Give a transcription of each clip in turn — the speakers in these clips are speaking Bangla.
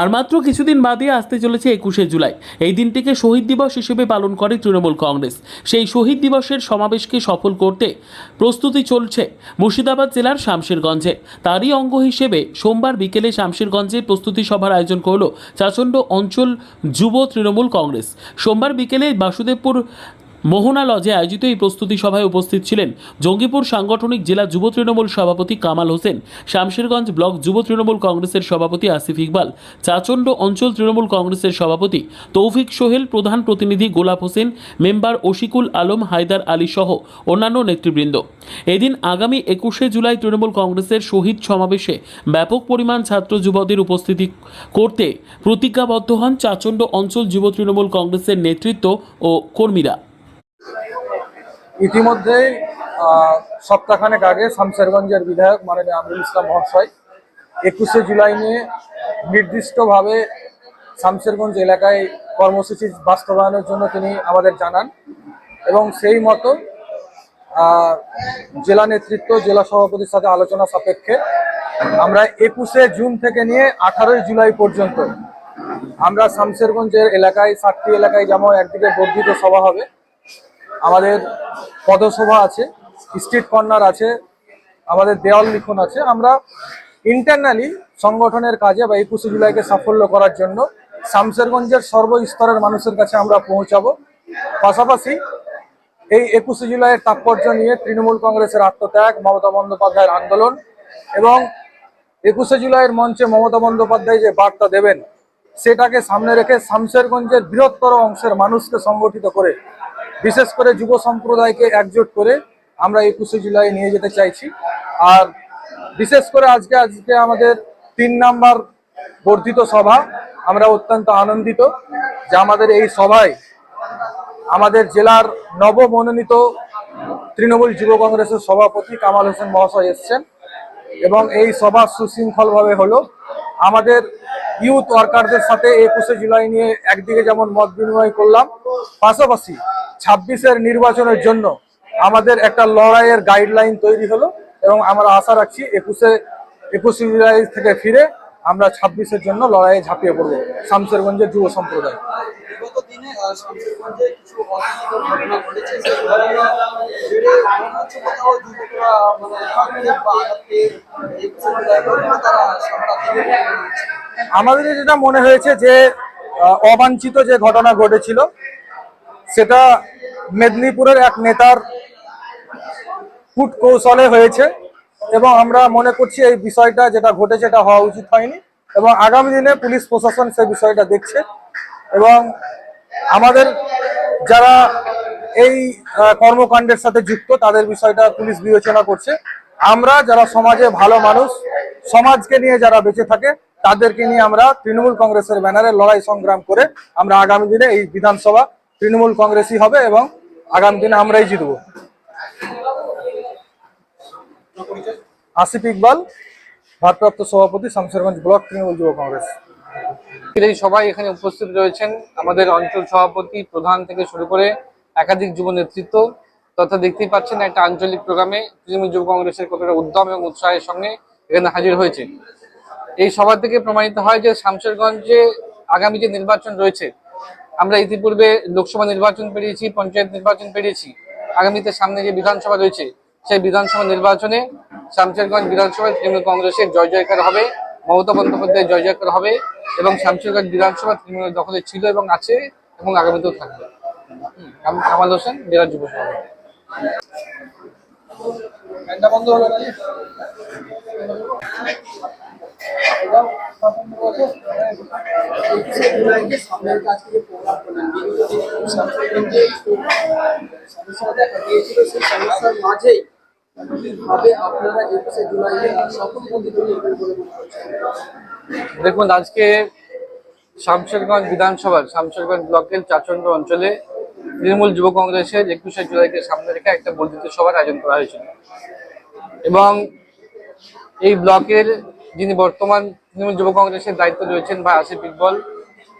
আর মাত্র কিছুদিন বাদে আসতে চলেছে একুশে জুলাই। এই দিনটিকে শহীদ দিবস হিসেবে পালন করে তৃণমূল কংগ্রেস। সেই শহীদ দিবসের সমাবেশকে সফল করতে প্রস্তুতি চলছে মুর্শিদাবাদ জেলার শামশেরগঞ্জে। তারই অঙ্গ হিসেবে সোমবার বিকেলে শামশেরগঞ্জে প্রস্তুতি সভার আয়োজন করল চাচণ্ড অঞ্চল যুব তৃণমূল কংগ্রেস। সোমবার বিকেলে বাসুদেবপুর মোহনা লজে আয়োজিত এই প্রস্তুতি সভায় উপস্থিত ছিলেন জঙ্গিপুর সাংগঠনিক জেলা যুব তৃণমূল সভাপতি কামাল হোসেন, শামশেরগঞ্জ ব্লক যুব তৃণমূল কংগ্রেসের সভাপতি আসিফ ইকবাল, চাচণ্ড অঞ্চল তৃণমূল কংগ্রেসের সভাপতি তৌফিক সোহেল, প্রধান প্রতিনিধি গোলাপ হোসেন, মেম্বার ওশিকুল আলম, হায়দার আলী সহ অন্যান্য নেতৃবৃন্দ। এদিন আগামী একুশে জুলাই তৃণমূল কংগ্রেসের শহীদ সমাবেশে ব্যাপক পরিমাণ ছাত্র যুবদের উপস্থিতি করতে প্রতিজ্ঞাবদ্ধ হন চাচণ্ড অঞ্চল যুব তৃণমূল কংগ্রেসের নেতৃত্ব ও কর্মীরা। ইতিমধ্যেই সপ্তাহখানেক আগে শামশেরগঞ্জের বিধায়ক মাননীয় আমরুল ইসলাম মহাশয় একুশে জুলাই নিয়ে নির্দিষ্টভাবে শামশেরগঞ্জ এলাকায় কর্মসূচি বাস্তবায়নের জন্য তিনি আমাদের জানান এবং সেই মতো জেলা নেতৃত্ব, জেলা সভাপতির সাথে আলোচনা সাপেক্ষে আমরা একুশে জুন থেকে নিয়ে আঠারোই জুলাই পর্যন্ত আমরা শামশেরগঞ্জের এলাকায়, সাতটি এলাকায় যেমন একদিকে বর্ধিত সভা হবে আমাদের পদসভা আছে, স্ট্রিট কর্নার আছে, আমাদের দেওয়াল লিখন আছে। আমরা ইন্টারনালি সংগঠনের কাজে বা একুশে জুলাইকে সাফল্য করার জন্য শামসেরগঞ্জের সর্বস্তরের মানুষের কাছে আমরা পৌঁছাবো। পাশাপাশি এই একুশে জুলাইয়ের তাৎপর্য নিয়ে তৃণমূল কংগ্রেসের আত্মত্যাগ, মমতা বন্দ্যোপাধ্যায়ের আন্দোলন এবং একুশে জুলাইয়ের মঞ্চে মমতা বন্দ্যোপাধ্যায় যে বার্তা দেবেন, সেটাকে সামনে রেখে শামসেরগঞ্জের বৃহত্তর অংশের মানুষকে সংগঠিত করে বিশেষ করে যুব সম্প্রদায়কে একজোট করে আমরা একুশে জুলাই নিয়ে যেতে চাইছি। আর বিশেষ করে আজকে আজকে আমাদের তিন নাম্বার বর্ধিত সভা, আমরা অত্যন্ত আনন্দিত যে আমাদের এই সভায় আমাদের জেলার নবমনোনীত তৃণমূল যুব কংগ্রেসের সভাপতি কামাল হোসেন মহাশয় এসছেন এবং এই সভা সুশৃঙ্খলভাবে হলো। আমাদের ইউথ ওয়ার্কারদের সাথে একুশে জুলাই নিয়ে একদিকে যেমন মত বিনিময় করলাম, পাশাপাশি ছাব্বিশের নির্বাচনের জন্য আমাদের একটা লড়াইয়ের গাইডলাইন তৈরি হলো এবং আমরা আশা রাখছি একুশে একুশে জুলাই থেকে ফিরে আমরা ছাব্বিশের জন্য লড়াইয়ে ঝাঁপিয়ে পড়ব শামসেরগঞ্জের যুব সম্প্রদায় মনে। আমাদের যেটা মনে হয়েছে যে অবাঞ্ছিত যে ঘটনা ঘটেছিল সেটা মেদিনীপুরের এক নেতার কূট কৌশলে হয়েছে এবং আমরা মনে করছি এই বিষয়টা যেটা ঘটেছে এটা হওয়া উচিত হয়নি এবং আগামী দিনে পুলিশ প্রশাসন সেই বিষয়টা দেখছে এবং আমাদের যারা এই কর্মকাণ্ডের সাথে যুক্ত তাদের বিষয়টা পুলিশ বিবেচনা করছে। আমরা যারা সমাজে ভালো মানুষ, সমাজকে নিয়ে যারা বেঁচে থাকে, তাদেরকে নিয়ে আমরা তৃণমূল কংগ্রেসের ব্যানারে লড়াই সংগ্রাম করে আমরা আগামী দিনে এই বিধানসভা তৃণমূল কংগ্রেসই হবে এবং আগামী দিনে আমরাই জিতব। আসিফ ইকবাল, ভারপ্রাপ্ত সভাপতি শামশেরগঞ্জ ব্লক তৃণমূল যুব কংগ্রেস। সবাই এখানে উপস্থিত রয়েছেন আমাদের অঞ্চল সভাপতি, প্রধান থেকে শুরু করে একাধিক যুব নেতৃত্ব। তথা দেখতেই পাচ্ছেন একটা আঞ্চলিক প্রোগ্রামে তৃণমূল যুব কংগ্রেসের কতটা উদ্যম এবং উৎসাহের সঙ্গে এখানে হাজির হয়েছে। এই সভা থেকে প্রমাণিত হয় যে শামশেরগঞ্জে আগামী যে নির্বাচন রয়েছে আমরা ইতিপূর্বে লোকসভা নির্বাচন পেরিয়েছি, পঞ্চায়েত নির্বাচন পেরিয়েছি। আগামীতে সামনে যে বিধানসভা রয়েছে, সেই বিধানসভা নির্বাচনে শামশেরগঞ্জ বিধানসভায় তৃণমূল কংগ্রেসের জয় জয়কার হবে, মমতা বন্দ্যোপাধ্যায়ের জয় জয়কার হবে এবং শামশেরগঞ্জ বিধানসভা তৃণমূলের দখলে ছিল এবং আছে এবং আগামীতেও থাকবে। আমি কামাল হোসেন জেলা যুব সভাপতি দেখুন, আজকে শামশেরগঞ্জ বিধানসভার, শামশেরগঞ্জ ব্লকের চাচন্ড অঞ্চলে তৃণমূল যুব কংগ্রেসের একুশে জুলাইকে সামনে রেখে একটা বর্ধিত সভার আয়োজন করা হয়েছিল। এবং এই ব্লকের যিনি বর্তমান তৃণমূল যুব কংগ্রেসের দায়িত্ব রয়েছেন ভাই আসিফ ইকবল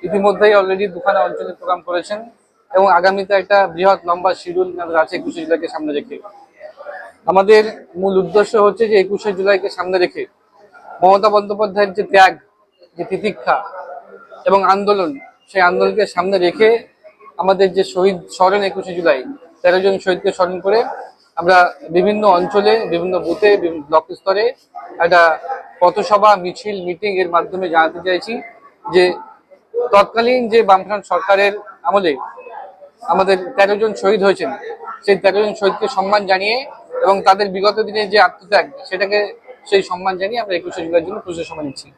ইতিমধ্যেই অলরেডি দুখানা অঞ্চলে প্রোগ্রাম করেছেন এবং আগামীতে একটা বৃহৎ লম্বা শিডিউল আছে একুশে জুলাইকে সামনে রেখে। আমাদের মূল উদ্দেশ্য হচ্ছে যে একুশে জুলাইকে সামনে রেখে মমতা বন্দ্যোপাধ্যায়ের যে ত্যাগ, যে তিতিক্ষা এবং আন্দোলন, সেই আন্দোলনকে সামনে রেখে আমাদের যে শহীদ স্মরণ একুশে জুলাই, তেরো জন শহীদকে স্মরণ করে আমরা বিভিন্ন অঞ্চলে, বিভিন্ন বুথে, বিভিন্ন ব্লক স্তরে একটা পথসভা, মিছিল, মিটিং এর মাধ্যমে জানাতে চাইছি যে তৎকালীন যে বামফ্রন্ট সরকারের আমলে আমাদের তেরো জন শহীদ হয়েছেন, সেই তেরো জন শহীদকে সম্মান জানিয়ে এবং তাদের বিগত দিনে যে আত্মত্যাগ, সেটাকে সেই সম্মান জানিয়ে আমরা একুশে জুলাইয়ের জন্য প্রচেষ্টা নিচ্ছি।